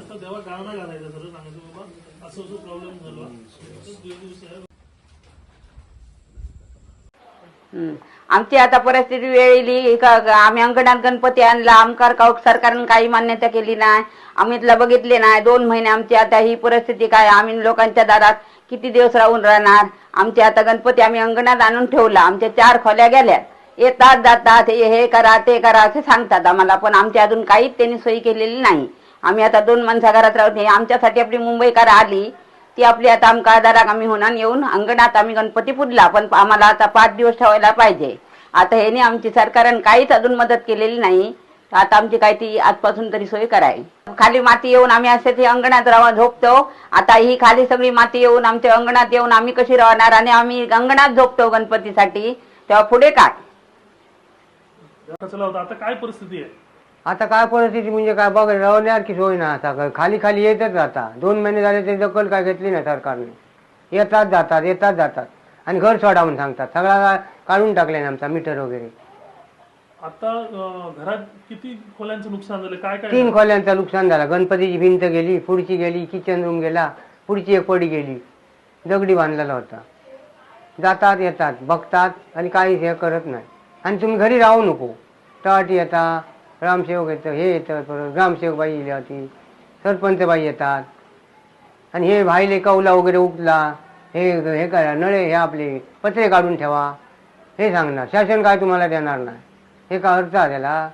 नसतं तेव्हा गाणं घालायचं सांगायचं बाबा. असं असं प्रॉब्लेम झाला. आमची आता परिस्थिती वेळ का आम्ही अंगणात गणपती आणला आमकार काऊक सरकारनं काही मान्यता केली नाही. आम्ही इथलं बघितले नाही. दोन महिने आमची आता ही परिस्थिती काय आम्ही लोकांच्या दारात किती दिवस राहून राहणार? आमचे आता गणपती आम्ही अंगणात आणून ठेवला. आमच्या चार खोल्या गेल्या. येतात जातात हे हे करा ते करा असे सांगतात आम्हाला. पण आमची अजून काहीच त्यांनी सोयी केलेली नाही. आम्ही आता दोन माणसा घरात राहत नाही आमच्यासाठी आपली मुंबईकार आली ती आपली आता आमका दाराक आम्ही होणार येऊन अंगणात आम्ही गणपती पुजला पण आम्हाला आता पाच दिवस ठेवायला पाहिजे. आता ह्याने आमची सरकारनं काहीच अजून मदत केलेली नाही. आता आमची काय ती आजपासून तरी सोय कराय. खाली माती येऊन आम्ही असे ते अंगणात राहा झोपतो. आता ही खाली सगळी माती येऊन आमच्या अंगणात येऊन आम्ही कशी राहणार आणि आम्ही अंगणात झोपतो गणपतीसाठी तेव्हा पुढे काय आता काय परिस्थिती आहे? आता काय परिस्थिती म्हणजे काय बघ राहण्यार की सोय ना आता. खाली खाली येतच आता. दोन महिने झाले ते दखल काय घेतली नाही सरकारने. येतात जातात येतात जातात. आणि घर सोडा म्हणून सांगतात. सगळा काढून टाकले ना आमचा मीटर वगैरे. आता अं, घरात किती खोल्यांचं नुकसान झालं? काय काय तीन खोल्यांचं नुकसान झालं. गणपतीची भिंत गेली पुढची गेली किचन रूम गेला पुढची एक पडी गेली. दगडी बांधलेला होता. जातात येतात बघतात आणि काहीच हे करत नाही. आणि तुम्ही घरी राहू नको. टाट येता रामसेवक येतं हे येतं परत ग्रामसेवकबाई येली होती. सरपंचबाई येतात. आणि हे भाईले कौला वगैरे उठला हे हे करा नळे हे आपले पत्रे काढून ठेवा. हे सांगणार. शासन काय तुम्हाला देणार नाही? हे का अर्थ त्याला?